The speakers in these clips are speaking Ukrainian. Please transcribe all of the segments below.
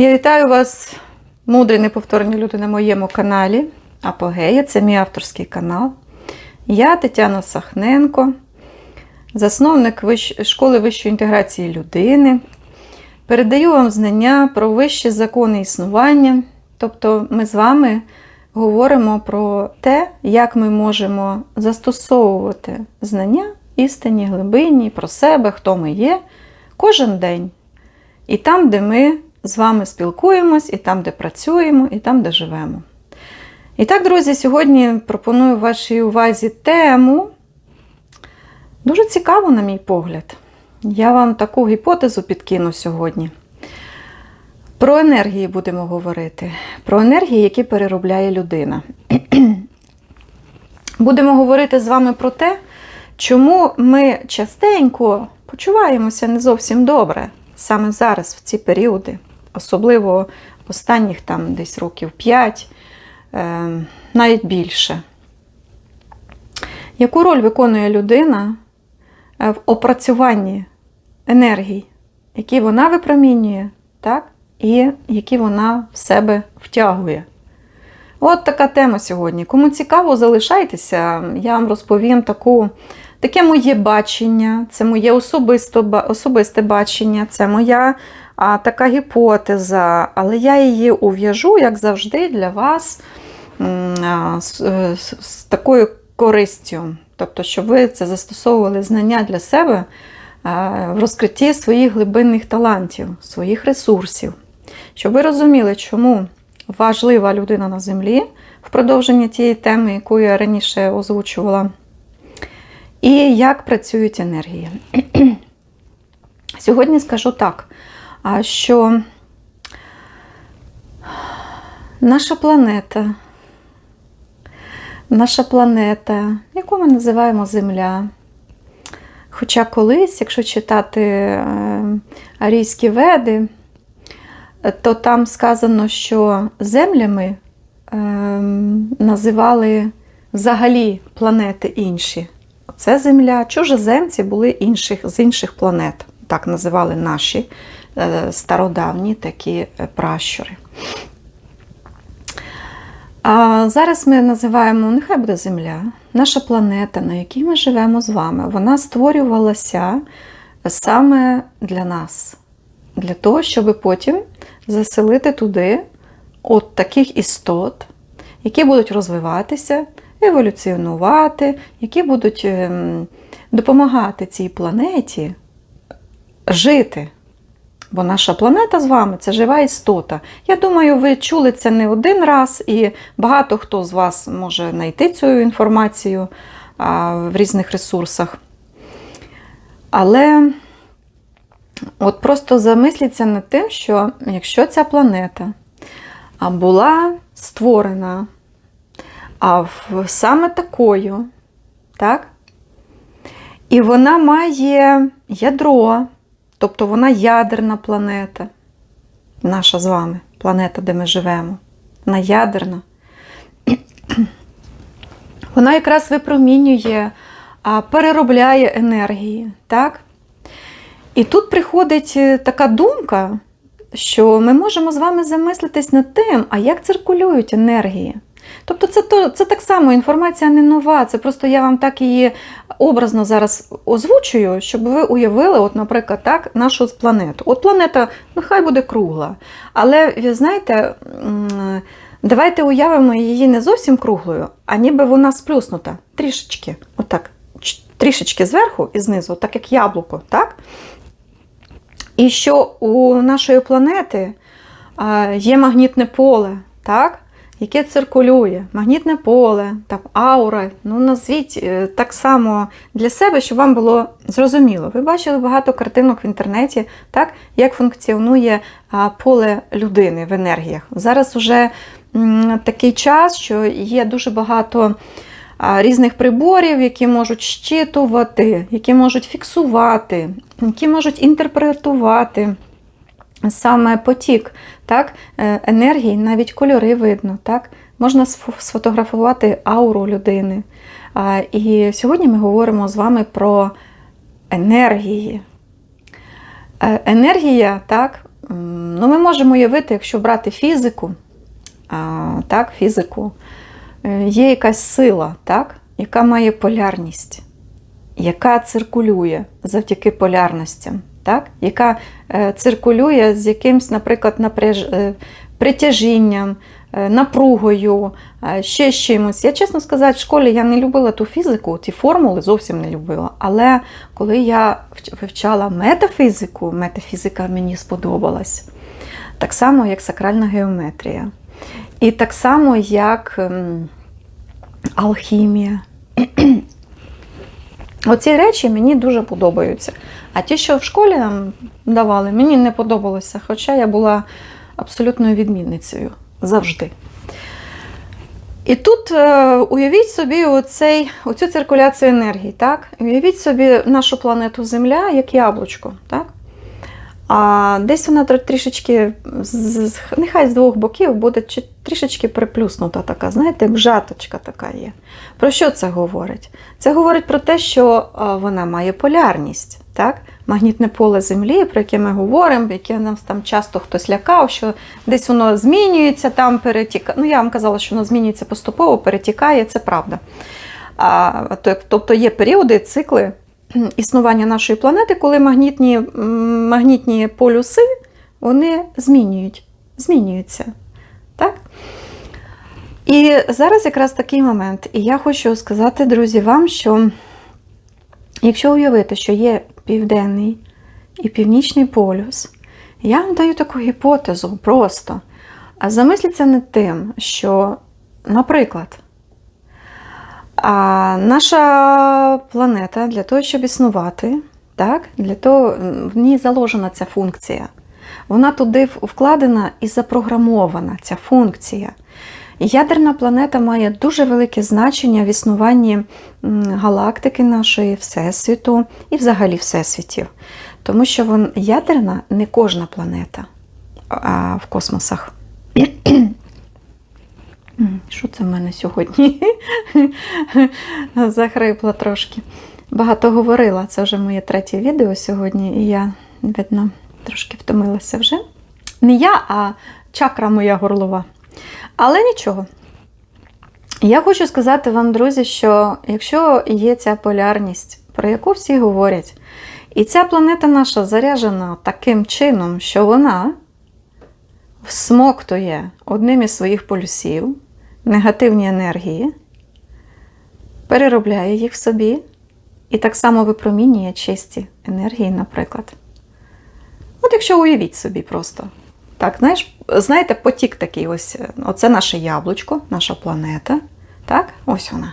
Я вітаю вас, мудрі неповторні люди, на моєму каналі Апогея. Це мій авторський канал. Я Тетяна Сахненко, засновник школи вищої інтеграції людини. Передаю вам знання про вищі закони існування. Тобто, ми з вами говоримо про те, як ми можемо застосовувати знання істинні, глибинні, про себе, хто ми є, кожен день. І там, де ми з вами спілкуємось, і там, де працюємо, і там, де живемо. І так, друзі, сьогодні пропоную вашій увазі тему. Дуже цікаву, на мій погляд. Я вам таку гіпотезу підкину сьогодні. Про енергії будемо говорити. Про енергії, які переробляє людина. Будемо говорити з вами про те, чому ми частенько почуваємося не зовсім добре саме зараз, в ці періоди, особливо останніх там десь років 5, е, навіть більше. Яку роль виконує людина е, в опрацюванні енергій, які вона випромінює, так? і які вона в себе втягує? От така тема сьогодні. Кому цікаво, залишайтеся, я вам розповім таку, таке моє бачення, це моє особисто, особисте бачення, це моя а, така гіпотеза, але я її ув'яжу, як завжди, для вас а, з, е, з, з такою користю. Тобто, щоб ви це застосовували знання для себе а, в розкритті своїх глибинних талантів, своїх ресурсів. Щоб ви розуміли, чому важлива людина на землі в продовження тієї теми, яку я раніше озвучувала, і як працюють енергії. Сьогодні скажу так, що наша планета, наша планета, яку ми називаємо Земля. Хоча колись, якщо читати е, арійські веди, то там сказано, що землями ем, називали взагалі планети інші. Це Земля, чужоземці були інших, з інших планет. Так називали наші е, стародавні такі е, пращури. А зараз ми називаємо, нехай буде Земля, наша планета, на якій ми живемо з вами. Вона створювалася саме для нас, для того, щоб потім заселити туди от таких істот, які будуть розвиватися, еволюціонувати, які будуть ем, допомагати цій планеті жити. Бо наша планета з вами це жива істота. Я думаю, ви чули це не один раз, і багато хто з вас може знайти цю інформацію в різних ресурсах. Але от просто замисліться над тим, що якщо ця планета була створена а, саме такою, так? і вона має ядро, тобто вона ядерна планета, наша з вами планета, де ми живемо. Вона ядерна. Вона якраз випромінює, переробляє енергії. Так? І тут приходить е, така думка, що ми можемо з вами замислитись над тим, а як циркулюють енергії. Тобто це, то, це так само інформація не нова, це просто я вам так її образно зараз озвучую, щоб ви уявили, от, наприклад, так, нашу планету. От планета нехай буде кругла. Але ви знаєте, давайте уявимо її не зовсім круглою, а ніби вона сплюснута трішечки, отак, трішечки зверху і знизу, так як яблуко. так? І що у нашої планети є магнітне поле, так? Яке циркулює, магнітне поле, там, аура. Ну, назвіть е, так само для себе, щоб вам було зрозуміло. Ви бачили багато картинок в інтернеті, так? як функціонує поле людини в енергіях. Зараз вже такий час, що є дуже багато різних приборів, які можуть щитувати, які можуть фіксувати, які можуть інтерпретувати саме потік так, е, енергії, навіть кольори видно. Так? Можна сфотографувати ауру людини. І сьогодні ми говоримо з вами про енергії. Е, Енергія, так, ну, ми можемо уявити, якщо брати фізику, так, фізику, е, є якась сила, так, яка має полярність, яка циркулює завдяки полярностям, так, яка е, циркулює з якимсь, наприклад, напряж... е, притяжінням, е, напругою, ще з чимось. Я чесно сказати, в школі я не любила ту фізику, ті формули зовсім не любила. Але коли я вивчала метафізику, метафізика мені сподобалась. Так само, як сакральна геометрія. І так само, як ем, алхімія. Оці речі мені дуже подобаються. А ті, що в школі нам давали, мені не подобалося, хоча я була абсолютною відмінницею завжди. І тут е, уявіть собі оцей, оцю циркуляцію енергії. Так? Уявіть собі нашу планету Земля як яблучко. Так? А десь вона трішечки, нехай з двох боків буде трішечки приплюснута така, знаєте, як жаточка така є. Про що це говорить? Це говорить про те, що а, вона має полярність. Так? Магнітне поле Землі, про яке ми говоримо, яке нас там часто хтось лякав, що десь воно змінюється, там перетікає. Ну, я вам казала, що воно змінюється поступово, перетікає, це правда. А, тобто є періоди, цикли існування нашої планети, коли магнітні, магнітні полюси вони змінюють, змінюються. Так? І зараз якраз такий момент. І я хочу сказати, друзі, вам, що якщо уявити, що є південний і північний полюс, я вам даю таку гіпотезу просто. А замисліться над тим, що, наприклад, а наша планета для того, щоб існувати, так, для того, в ній заложена ця функція. Вона туди вкладена і запрограмована, ця функція. Ядерна планета має дуже велике значення в існуванні галактики нашої, Всесвіту і взагалі всесвітів. Тому що вон, ядерна не кожна планета а, в космосах. Що це в мене сьогодні? Захрипла трошки. Багато говорила. Це вже моє третє відео сьогодні, і я, видно, трошки втомилася вже. Не я, а чакра моя горлова. Але нічого. Я хочу сказати вам, друзі, що якщо є ця полярність, про яку всі говорять, і ця планета наша заряджена таким чином, що вона всмоктує одним із своїх полюсів негативні енергії, переробляє їх в собі і так само випромінює чисті енергії, наприклад. От якщо уявіть собі просто. Так, знаєш, знаєте, потік такий ось. Оце наше яблучко, наша планета. Так, ось вона.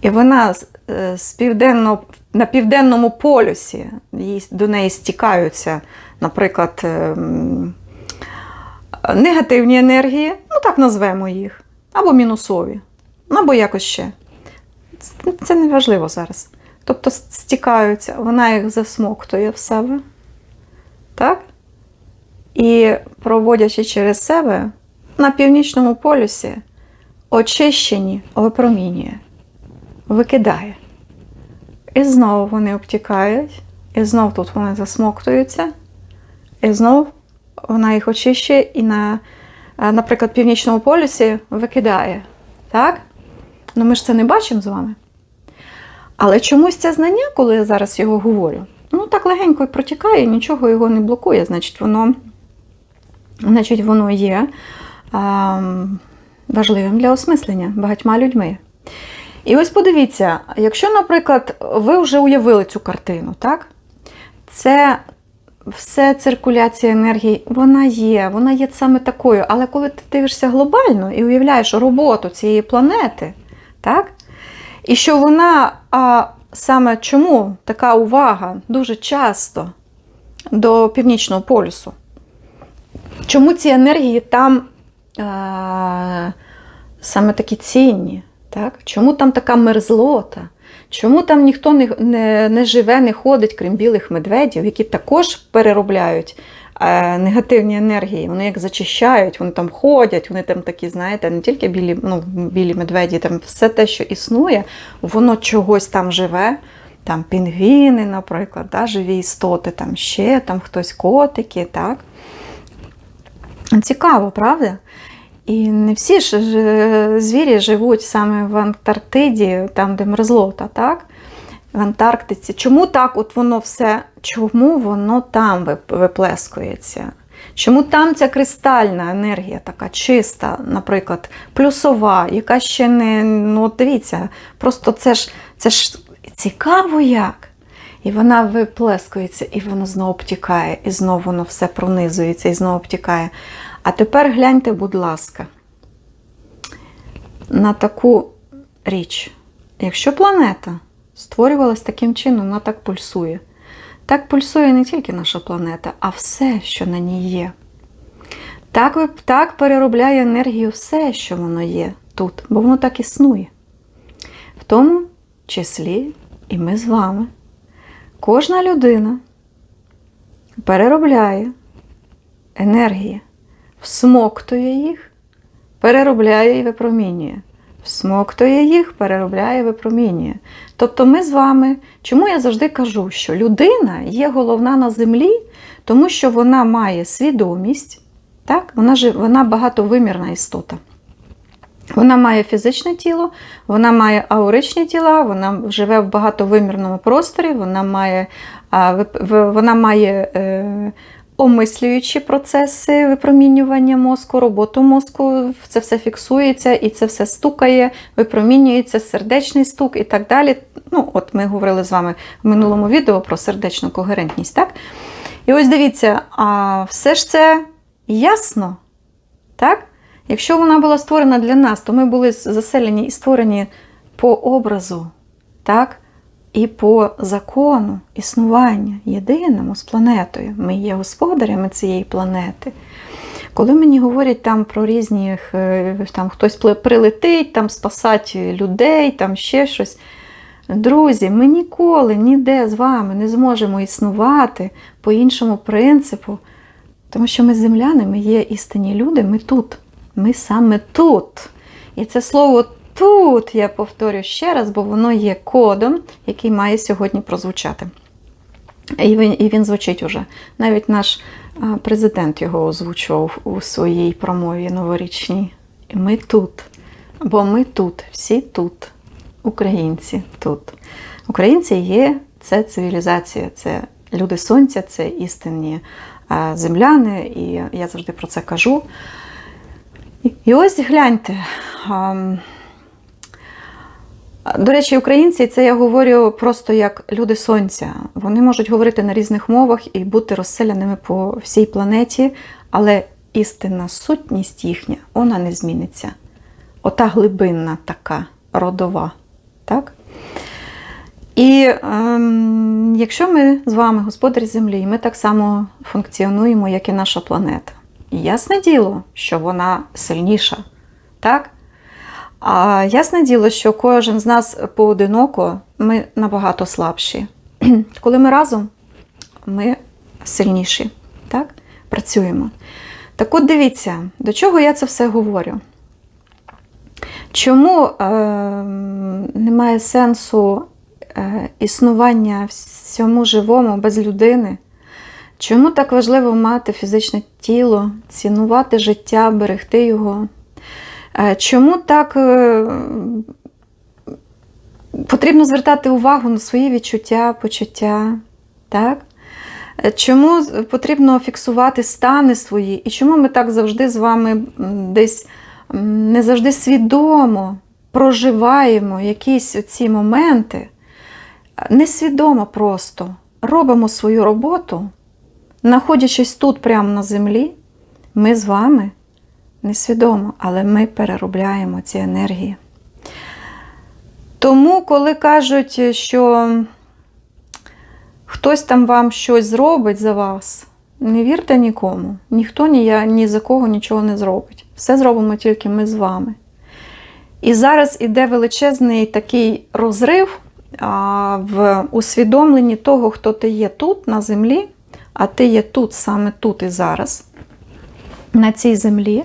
І вона з, е, південно, на південному полюсі до неї стікаються, наприклад, ем, негативні енергії, ну так назвемо їх, або мінусові, або якось ще. Це- не важливо зараз. Тобто стікаються, вона їх засмоктує в себе. Так? І проводячи через себе на північному полюсі, очищені випромінює, викидає. І знову вони обтікають, і знов тут вони засмоктуються, і знов вона їх очищує і на, наприклад, північному полюсі викидає. Так? Ну ми ж це не бачимо з вами. Але чомусь це знання, коли я зараз його говорю, ну так легенько протікає, нічого його не блокує. Значить, воно, значить, воно є а, важливим для осмислення багатьма людьми. І ось подивіться, якщо, наприклад, ви вже уявили цю картину, так? Це все циркуляція енергії, вона є, вона є саме такою. Але коли ти дивишся глобально і уявляєш роботу цієї планети, так? І що вона, а саме чому така увага дуже часто до північного полюсу? Чому ці енергії там а, саме такі цінні? Так? Чому там така мерзлота? Чому там ніхто не, не, не живе, не ходить, крім білих медведів, які також переробляють е, негативні енергії? Вони як зачищають, вони там ходять, вони там такі, знаєте, не тільки білі, ну, білі медведі, там все те, що існує, воно чогось там живе. Там пінгвіни, наприклад, да, живі істоти, там ще там хтось котики, так? Цікаво, правда? І не всі ж ж- звірі живуть саме в Антарктиді, там, де мерзлота, так? В Антарктиці. Чому так от воно все, чому воно там виплескується? Чому там ця кристальна енергія така чиста, наприклад, плюсова, яка ще не. Ну, дивіться, просто це ж, це ж цікаво як. І вона виплескується, і воно знову обтікає, і знову воно все пронизується, і знову обтікає. А тепер гляньте, будь ласка, на таку річ. Якщо планета створювалась таким чином, вона так пульсує. Так пульсує не тільки наша планета, а все, що на ній є. Так, так переробляє енергію все, що воно є тут, бо воно так існує. В тому числі і ми з вами. Кожна людина переробляє енергії, всмоктує їх, переробляє і випромінює. Всмоктує їх, переробляє випромінює. Тобто ми з вами, чому я завжди кажу, що людина є головна на землі, тому що вона має свідомість, так? вона, жи- вона багатовимірна істота. Вона має фізичне тіло, вона має ауричні тіла, вона живе в багатовимірному просторі, вона має, вона має е, омислюючі процеси випромінювання мозку, роботу мозку, це все фіксується і це все стукає, випромінюється сердечний стук і так далі. Ну, от ми говорили з вами в минулому відео про сердечну когерентність, так? І ось дивіться, а все ж це ясно, так? Якщо вона була створена для нас, то ми були заселені і створені по образу, так? І по закону існування єдиному з планетою. Ми є господарями цієї планети. Коли мені говорять там про різні, е, там хтось прилетить, там спасати людей, там ще щось. Друзі, ми ніколи ніде з вами не зможемо існувати по іншому принципу, тому що ми земляни, ми є істинні люди, ми тут. Ми саме тут. І це слово тут я повторю ще раз, бо воно є кодом, який має сьогодні прозвучати. І він, і він звучить уже. Навіть наш президент його озвучував у своїй промові новорічній. Ми тут. Бо ми тут, всі тут, українці тут. Українці є це цивілізація, це люди сонця, це істинні земляни, і я завжди про це кажу. І- ось гляньте. До речі, українці, це я говорю просто як люди сонця. Вони можуть говорити на різних мовах і бути розселеними по всій планеті, але істинна сутність їхня, вона не зміниться. Ота глибинна така родова. Так? І ем, якщо ми з вами господарі землі, ми так само функціонуємо, як і наша планета. І ясне діло, що вона сильніша. Так? А ясне діло, що кожен з нас поодиноко ми набагато слабші. Коли ми разом, ми сильніші. Так? Працюємо. Так от дивіться, до чого я це все говорю. Чому е, немає сенсу е, існування всьому живому без людини? Чому так важливо мати фізичне тіло, цінувати життя, берегти його? Е, Чому так е, потрібно звертати увагу на свої відчуття, почуття? Так? Е, Чому потрібно фіксувати стани свої? І чому ми так завжди з вами десь не завжди свідомо проживаємо якісь ці моменти? Несвідомо просто робимо свою роботу, знаходячись тут прямо на землі, ми з вами несвідомо, але ми переробляємо ці енергії. Тому, коли кажуть, що хтось там вам щось зробить за вас, не вірте нікому. Ніхто ні, ні за кого нічого не зробить. Все зробимо тільки ми з вами. І зараз іде величезний такий розрив а, в усвідомленні того, хто ти є тут, на землі, а ти є тут, саме тут і зараз, на цій землі,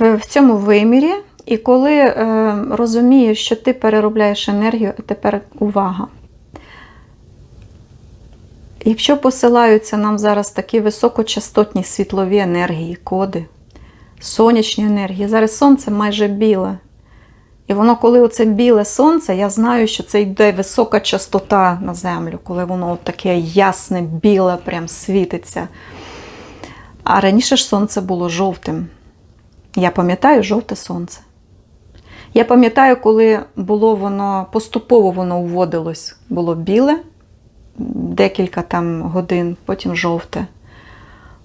в, цьому вимірі. І коли е, розумієш, що ти переробляєш енергію, тепер увага. Якщо посилаються нам зараз такі високочастотні світлові енергії, коди, сонячні енергії, зараз сонце майже біле. І воно, коли оце біле сонце, я знаю, що це йде висока частота на землю, коли воно таке ясне, біле, прям світиться. А раніше ж сонце було жовтим. Я пам'ятаю жовте сонце. Я пам'ятаю, коли було воно поступово воно уводилось, було біле, декілька там годин, потім жовте,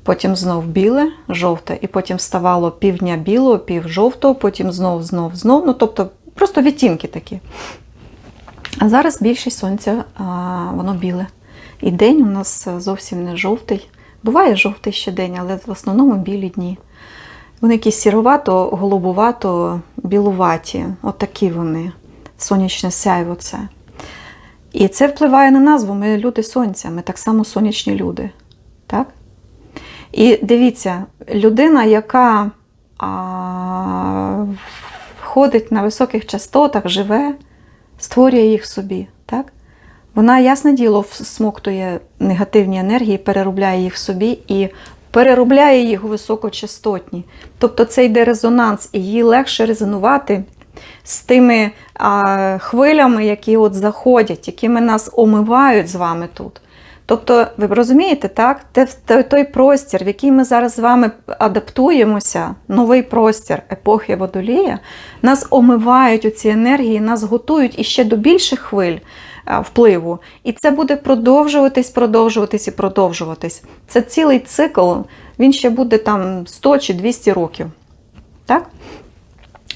потім знов біле, жовте, і потім ставало півдня білого, пів жовтого, потім знов, знов, знов. Ну, тобто просто відтінки такі. А зараз більшість сонця воно біле. І день у нас зовсім не жовтий. Буває жовтий ще день, але в основному білі дні. Вони якісь сіровато, голубувато, білуваті. Отакі вони. Сонячне сяйво це. І це впливає на назву. Ми люди сонця, ми так само сонячні люди. Так? І дивіться, людина, яка а, ходить на високих частотах, живе, створює їх собі. Так? Вона, ясне діло, всмоктує негативні енергії, переробляє їх в собі і переробляє їх у високочастотні. Тобто це йде резонанс, і їй легше резонувати з тими а, хвилями, які от заходять, якими нас омивають з вами тут. Тобто, ви розумієте, так? Те, той простір, в який ми зараз з вами адаптуємося, новий простір епохи водолія, нас омивають у ці енергії, нас готують іще до більших хвиль впливу. І це буде продовжуватись, продовжуватись і продовжуватись. Це цілий цикл, він ще буде там 100 чи 200 років. Так?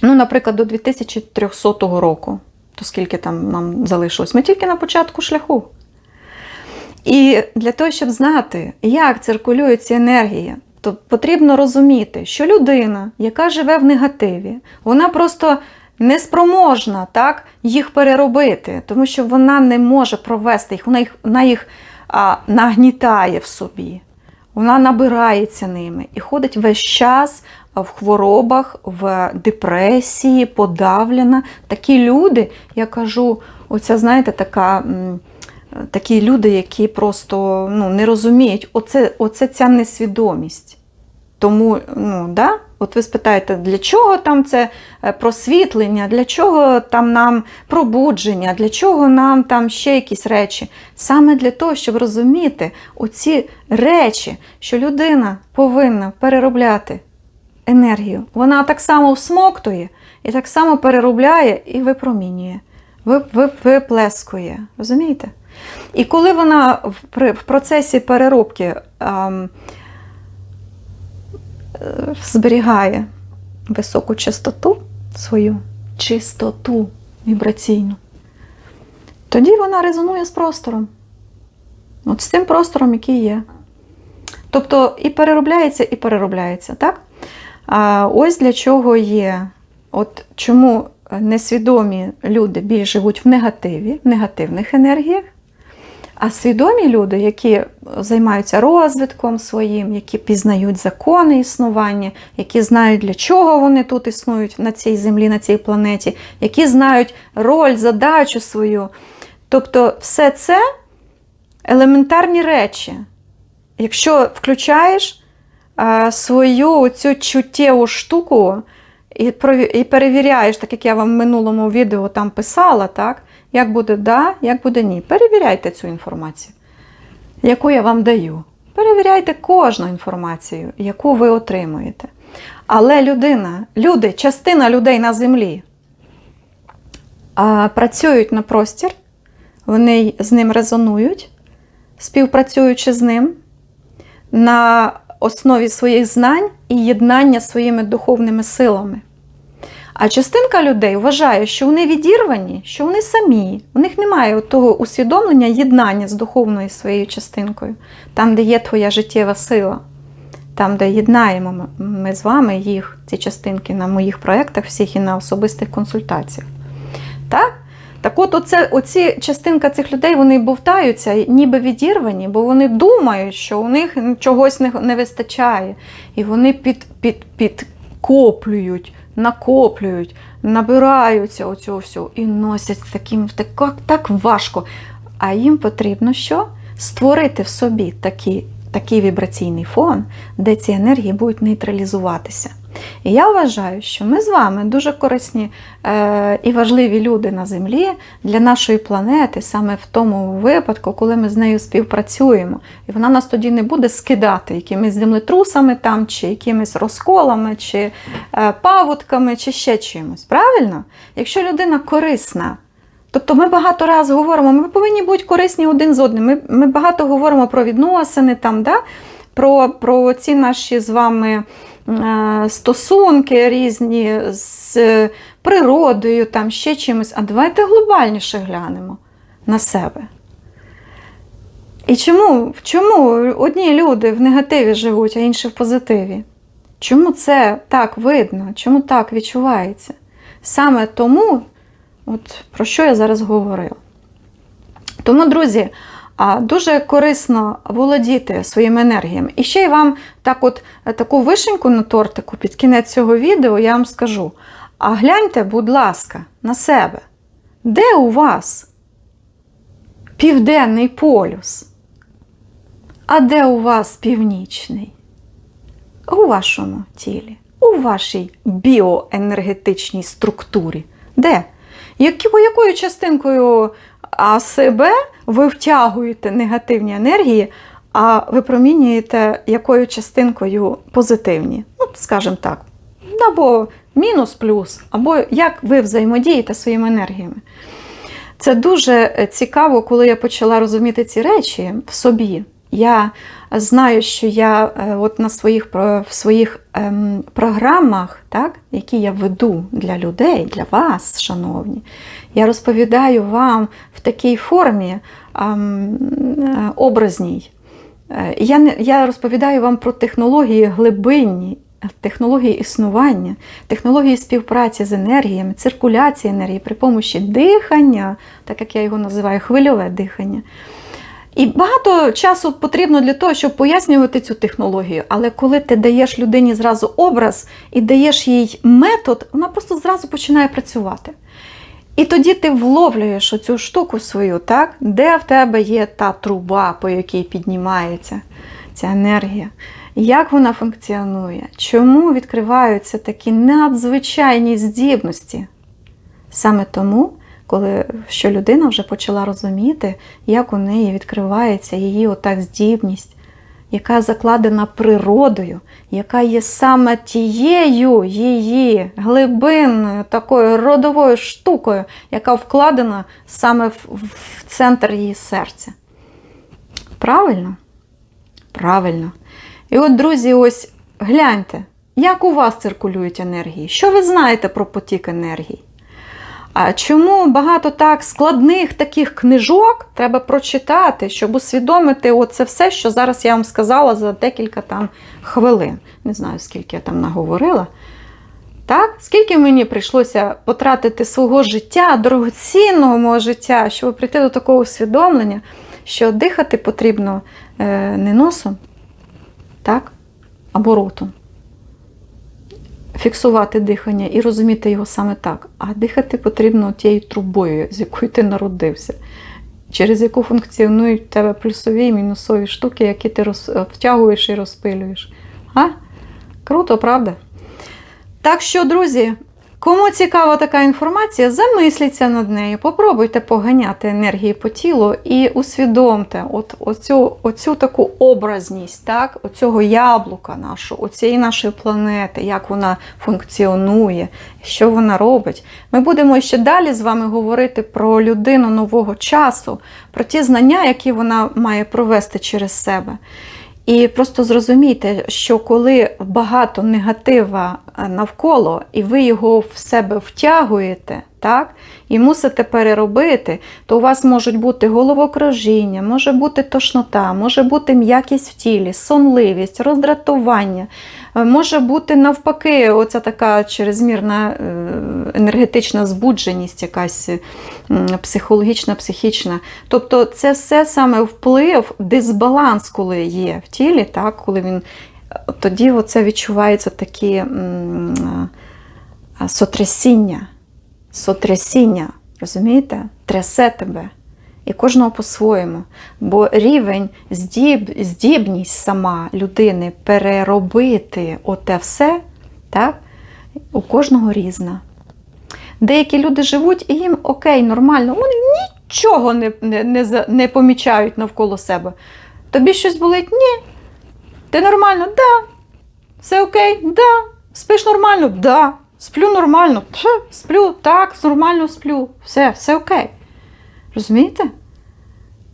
Ну, наприклад, до 2300 року, то скільки там нам залишилось? Ми тільки на початку шляху. І для того, щоб знати, як циркулюють ці енергії, то потрібно розуміти, що людина, яка живе в негативі, вона просто неспроможна так, їх переробити, тому що вона не може провести їх, вона їх, вона їх а, нагнітає в собі, вона набирається ними і ходить весь час в хворобах, в депресії, подавлена. Такі люди, я кажу, оця, знаєте, така. Такі люди, які просто ну, не розуміють, оце, оце ця несвідомість. Тому, ну, да? От ви спитаєте, для чого там це е, просвітлення, для чого там нам пробудження, для чого нам там ще якісь речі? Саме для того, щоб розуміти оці речі, що людина повинна переробляти енергію. Вона так само всмоктує і так само переробляє і випромінює, ви- ви- виплескує. Розумієте? І коли вона в, процесі переробки зберігає високу частоту свою, чистоту вібраційну, тоді вона резонує з простором. От з тим простором, який є. Тобто і переробляється, і переробляється, так? А ось для чого є, от чому несвідомі люди більш живуть в негативі, в негативних енергіях, а свідомі люди, які займаються розвитком своїм, які пізнають закони існування, які знають, для чого вони тут існують на цій землі, на цій планеті, які знають роль, задачу свою. Тобто, все це елементарні речі. Якщо включаєш свою цю чуттєву штуку і перевіряєш, так як я вам в минулому відео там писала, так, як буде да, як буде ні. Перевіряйте цю інформацію, яку я вам даю. Перевіряйте кожну інформацію, яку ви отримуєте. Але людина, люди, частина людей на землі а, працюють на простір, вони з ним резонують, співпрацюючи з ним на основі своїх знань і єднання своїми духовними силами. А частинка людей вважає, що вони відірвані, що вони самі. У них немає того усвідомлення єднання з духовною своєю частинкою, там, де є твоя життєва сила, там, де єднаємо ми- з вами їх, ці частинки на моїх проєктах всіх і на особистих консультаціях. Так? Так от, оце, оці частинка цих людей вони бовтаються, ніби відірвані, бо вони думають, що у них чогось не, не вистачає. І вони під, під, підкоплюють, накоплюють, набираються оцього всього і носять таким так, так важко. А їм потрібно що? створити в собі такий, такий вібраційний фон, де ці енергії будуть нейтралізуватися. І я вважаю, що ми з вами дуже корисні е, і важливі люди на землі для нашої планети, саме в тому випадку, коли ми з нею співпрацюємо. І вона нас тоді не буде скидати якимись землетрусами там, чи якимись розколами, чи е, паводками, чи ще чимось. Правильно? Якщо людина корисна. Тобто ми багато разів говоримо, ми повинні бути корисні один з одним. Ми, ми багато говоримо про відносини, там, да? про, про ці наші з вами е, стосунки різні з природою, там, ще чимось. А давайте глобальніше глянемо на себе. І чому, чому одні люди в негативі живуть, а інші в позитиві? Чому це так видно? Чому так відчувається? Саме тому, от про що я зараз говорила. Тому, друзі, дуже корисно володіти своїми енергіями. І ще й вам так от, е, таку вишеньку на тортику під кінець цього відео я вам скажу. А гляньте, будь ласка, на себе. Де у вас південний полюс? А де у вас північний? У вашому тілі, у вашій біоенергетичній структурі. Де? Якою частинкою а, себе ви втягуєте негативні енергії, а випромінюєте якою частинкою позитивні? Ну, скажімо так, або мінус-плюс, або як ви взаємодієте своїми енергіями. Це дуже е, цікаво, коли я почала розуміти ці речі в собі. Я знаю, що я е, от на своїх, в своїх ем, програмах, так, які я веду для людей, для вас, шановні, я розповідаю вам в такій формі ем, е, образній. Е, Я, я розповідаю вам про технології глибинні, технології існування, технології співпраці з енергіями, циркуляції енергії при помощі дихання, так як я його називаю, хвильове дихання. І багато часу потрібно для того, щоб пояснювати цю технологію. Але коли ти даєш людині зразу образ і даєш їй метод, вона просто зразу починає працювати. І тоді ти вловлюєш оцю штуку свою, так? де в тебе є та труба, по якій піднімається ця енергія, як вона функціонує, чому відкриваються такі надзвичайні здібності. Саме тому, коли що людина вже почала розуміти, як у неї відкривається її отак здібність, яка закладена природою, яка є саме тією її глибинною такою родовою штукою, яка вкладена саме в, в центр її серця. Правильно? Правильно. І от, друзі, ось гляньте, як у вас циркулюють енергії? Що ви знаєте про потік енергії? Чому багато так складних таких книжок треба прочитати, щоб усвідомити оце все, що зараз я вам сказала за декілька там хвилин. Не знаю, скільки я там наговорила. Так? Скільки мені прийшлося потратити свого життя, дорогоцінного мого життя, щоб прийти до такого усвідомлення, що дихати потрібно е, не носом, так? або ротом фіксувати дихання і розуміти його саме так. А дихати потрібно тією трубою, з якою ти народився, через яку функціонують в тебе плюсові і мінусові штуки, які ти роз... втягуєш і розпилюєш. А? Круто, правда? Так що, друзі, кому цікава така інформація, замисліться над нею, попробуйте поганяти енергії по тілу і усвідомте от, оцю, оцю таку образність, так? оцього яблука нашого, оцієї нашої планети, як вона функціонує, що вона робить. Ми будемо ще далі з вами говорити про людину нового часу, про ті знання, які вона має провести через себе. І просто зрозумійте, що коли багато негатива е, навколо, і ви його в себе втягуєте, так, і мусите переробити, то у вас можуть бути головокружіння, може бути тошнота, може бути м'якість в тілі, сонливість, роздратування, е, може бути навпаки, оця така чрезмірна е, енергетична збудженість, якась психологічна, психічна. Тобто це все саме вплив, дисбаланс, коли є в тілі, так, коли він тоді оце відчуваються такі сотрясіння, сотрясіння, розумієте? Трясе тебе. І кожного по-своєму. Бо рівень, здіб, здібність сама людини переробити оте все, так, у кожного різна. Деякі люди живуть і їм окей, нормально, вони нічого не, не, не, не помічають навколо себе. Тобі щось болить? Ні. Ти нормально? Да. Все окей? Да. Спиш нормально? Да. Сплю нормально? Сплю, так, нормально сплю. Все, все окей. Розумієте?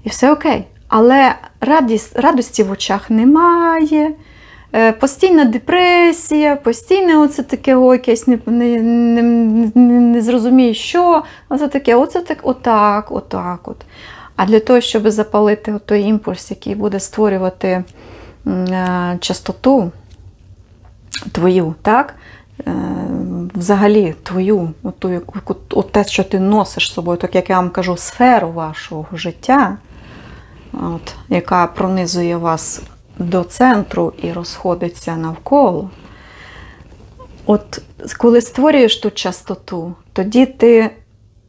І все окей. Але радість, радості в очах немає. Е, Постійна депресія, постійне оце таке о, якесь не, не, не, не, зрозуміє, що. Оце таке, оце так, отак, отак. От. А для того, щоб запалити той імпульс, який буде створювати е, частоту твою, так? Е, Взагалі твою, оту, яку- от те, що ти носиш з собою, так як я вам кажу, сферу вашого життя, от, яка пронизує вас до центру і розходиться навколо. От коли створюєш ту частоту, тоді ти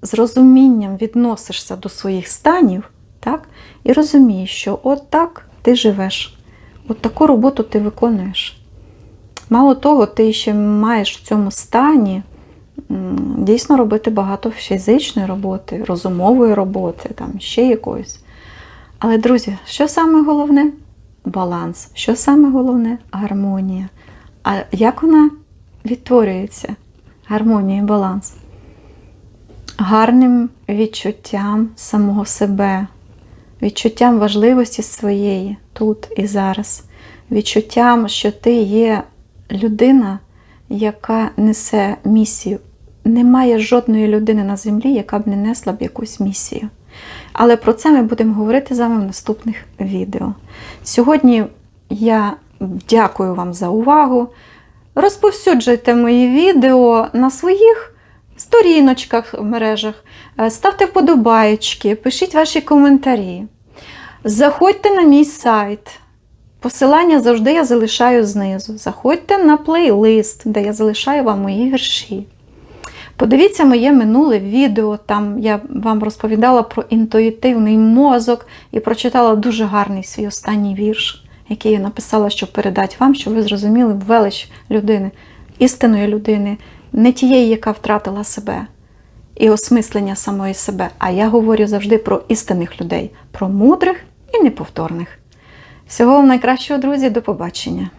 з розумінням відносишся до своїх станів, так? і розумієш, що от так ти живеш, от таку роботу ти виконуєш. Мало того, ти ще маєш в цьому стані дійсно робити багато фізичної роботи, розумової роботи, там ще якоїсь. Але, друзі, що саме головне? Баланс. Що саме головне? Гармонія. А як вона відтворюється? Гармонія і баланс. Гарним відчуттям самого себе, відчуттям важливості своєї тут і зараз, відчуттям, що ти є людина, яка несе місію. Немає жодної людини на землі, яка б не несла б якусь місію. Але про це ми будемо говорити з вами в наступних відео. Сьогодні я дякую вам за увагу. Розповсюджуйте мої відео на своїх сторіночках в мережах, ставте вподобаєчки, пишіть ваші коментарі. Заходьте на мій сайт. Посилання завжди я залишаю знизу. Заходьте на плейлист, де я залишаю вам мої вірші. Подивіться моє минуле відео. Там я вам розповідала про інтуїтивний мозок і прочитала дуже гарний свій останній вірш, який я написала, щоб передати вам, щоб ви зрозуміли велич людини, істинної людини, не тієї, яка втратила себе і осмислення самої себе. А я говорю завжди про істинних людей, про мудрих і неповторних. Всього вам найкращого, друзі, до побачення!